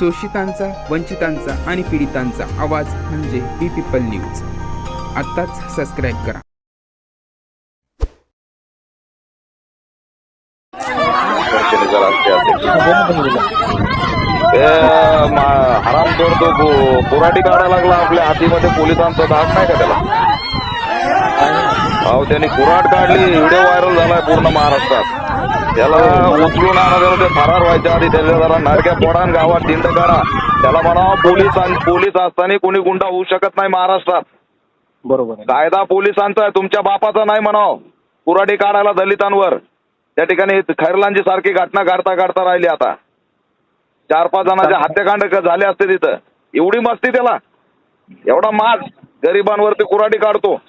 शोषितांचा वंचितांचा आणि पीडितांचा आवाज म्हणजे बी पीपल न्यूज. आत्ताच सबस्क्राईब करा. हराम तो गो- काढायला लागला आपल्या हातीमध्ये पोलिसांचा धाक नाही का त्याला? अहो त्यांनी कुऱ्हाड काढली. व्हिडिओ व्हायरल झालाय पूर्ण महाराष्ट्रात. त्याला उचलून आणा ते फरार व्हायच्या आधी. त्याला जरा नाडक्या पोडान गावात दिंड करा. त्याला म्हणावं पोलीस पोलीस असताना कोणी गुंडा होऊ शकत नाही महाराष्ट्रात. बरोबर कायदा पोलिसांचा आहे तुमच्या बापाचा नाही म्हणाव. कुराडी काढायला दलितांवर. त्या ठिकाणी खैरलांची सारखी घटना काढता काढता राहिली आता. चार पाच जणांचे हत्याकांड झाले असते तिथं. एवढी मस्ती त्याला. एवढा माज गरिबांवरती कुराडी काढतो.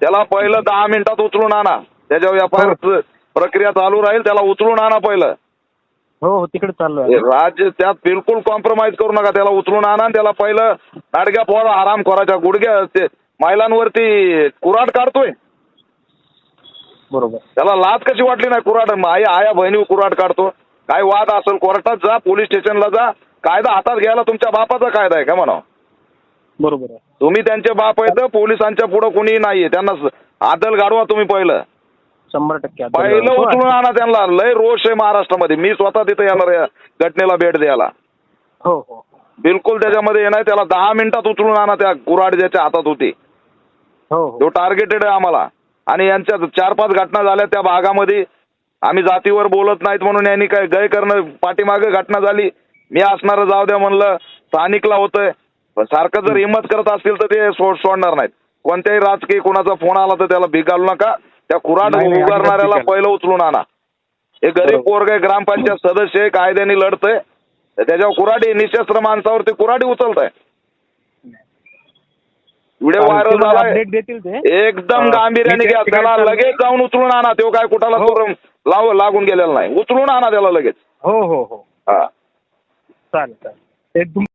त्याला पहिलं दहा मिनिटात उचलून आणा. त्याच्यावर एफ आय आर प्रक्रिया चालू राहील त्याला उचलून आणा पहिलं. हो हो तिकडे चाललो हे राज्य त्यात बिलकुल कॉम्प्रोमाइज करू नका. त्याला उचलून आणा त्याला पहिलं नाडक्या पोरा आराम करायच्या गुडघ्या ते महिलांवरती कुराड काढतोय. बरोबर. त्याला लाज कशी वाटली नाही कुराड आई आया बहिणी कुराड काढतो. काय वाद असेल कोर्टात जा पोलीस स्टेशनला जा. कायदा हातात घ्यायला तुमच्या बापाचा कायदा आहे का म्हणा बरोबर आहे. तुम्ही त्यांचे बाप आहेत पोलिसांच्या पुढे कुणीही नाहीये. त्यांना आदल गाडवा तुम्ही पहिलं. शंभर टक्के आता पहिलं हो, उचलून आणा त्यांना. लय रोष आहे महाराष्ट्रामध्ये. मी स्वतः तिथे येणार या घटनेला भेट द्यायला. हो हो. बिलकुल त्याच्यामध्ये हे नाही त्याला दहा मिनिटात उचलून आणा त्या कुराड ज्याच्या हातात होती. हो हो. तो टार्गेटेड आहे आम्हाला. आणि यांच्या चार पाच घटना झाल्या. त्या भागामध्ये आम्ही जातीवर बोलत नाहीत म्हणून यांनी काय गय करणं पाठीमागे घटना झाली. मी असणारं जाऊ द्या म्हणलं. स्थानिकला होतंय. सारखं जर हिंमत करत असतील तर ते सोड सोडणार नाहीत. कोणत्याही राजकीय कोणाचा फोन आला तर त्याला भिगालू नका. त्या कुराड उगारणाऱ्याला भिगाल. पहिलं उचलून आणा. हे गरीब. पोरग आहे ग्रामपंचायत सदस्य आहे कायद्याने लढतंय. तर त्याच्यावर कुराडी निशस्त्र माणसावरती कुराडी उचलत आहे व्हिडिओ व्हायरल झालाय. ते. एकदम गांभीर्याने घ्या. त्या त्याला लगेच जाऊन उचलून आणा. तो काय कुठाला हो. लाव लागून गेलेला नाही. उचलून आणा त्याला लगेच. हो हो हो. हा. चालेल चालेल.